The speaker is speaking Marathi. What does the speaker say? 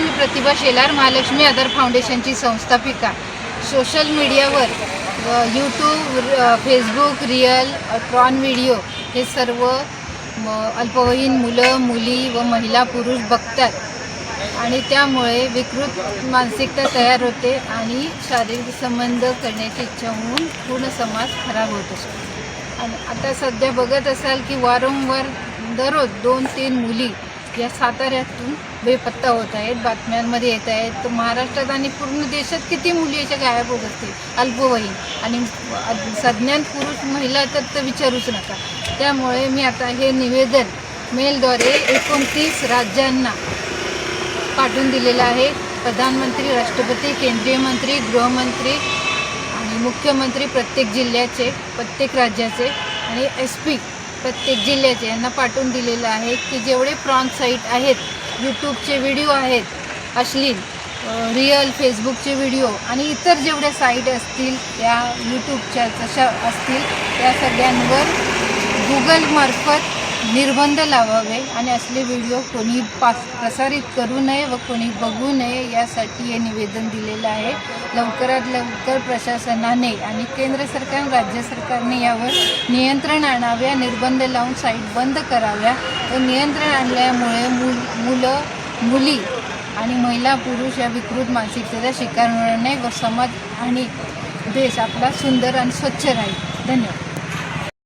मी प्रतिभा शेलार महालक्ष्मी आधार फाउंडेशनची संस्थापिका. सोशल मीडियावर यूट्यूब फेसबुक रिअल ट्रॉन व्हिडिओ हे सर्व अल्पवयीन मुलं मुली व महिला पुरुष बघतात. आणि त्यामुळे विकृत मानसिकता तयार होते आणि शारीरिक संबंध करण्याची इच्छा होऊन पूर्ण समाज खराब होत असतो. आणि आता सध्या बघत असाल की वारंवार दररोज दोन तीन मुली या साताऱ्यातून बेपत्ता होत आहेत बातम्यांमध्ये येत आहेत. तर महाराष्ट्रात आणि पूर्ण देशात किती मुली अशा गायब होत असतील? अल्पवयीन आणि सज्ञान पुरुष महिला तर तर विचारूच नका. त्यामुळे मी आता हे निवेदन मेलद्वारे एकोणतीस राज्यांना पाठवून दिलेलं आहे. प्रधानमंत्री राष्ट्रपती केंद्रीय मंत्री गृहमंत्री आणि मुख्यमंत्री प्रत्येक जिल्ह्याचे प्रत्येक राज्याचे आणि एस पी प्रत्येक जिल्ह्याचे यांना पाठवून दिलेलं आहे की जेवढे प्रॉन साईट आहेत यूट्यूबचे व्हिडिओ आहेत अश्लील रिअल फेसबुकचे व्हिडिओ आणि इतर जेवढ्या साईट असतील त्या यूट्यूबच्या जशा असतील त्या सगळ्यांवर गुगलमार्फत निर्बंध लावावे आणि असले व्हिडिओ कोणी पास प्रसारित करू नये व कोणी बघू नये यासाठी हे निवेदन दिलेलं आहे. लवकरात लवकर प्रशासनाने आणि केंद्र सरकार राज्य सरकारने यावर नियंत्रण आणाव्या निर्बंध लावून साईट बंद कराव्या. व नियंत्रण आणल्यामुळे मुल मुलं मुली आणि महिला पुरुष या विकृत मानसिकतेचा शिकार होणार नाही व समाज आणि देश आपला सुंदर आणि स्वच्छ राहील. धन्यवाद.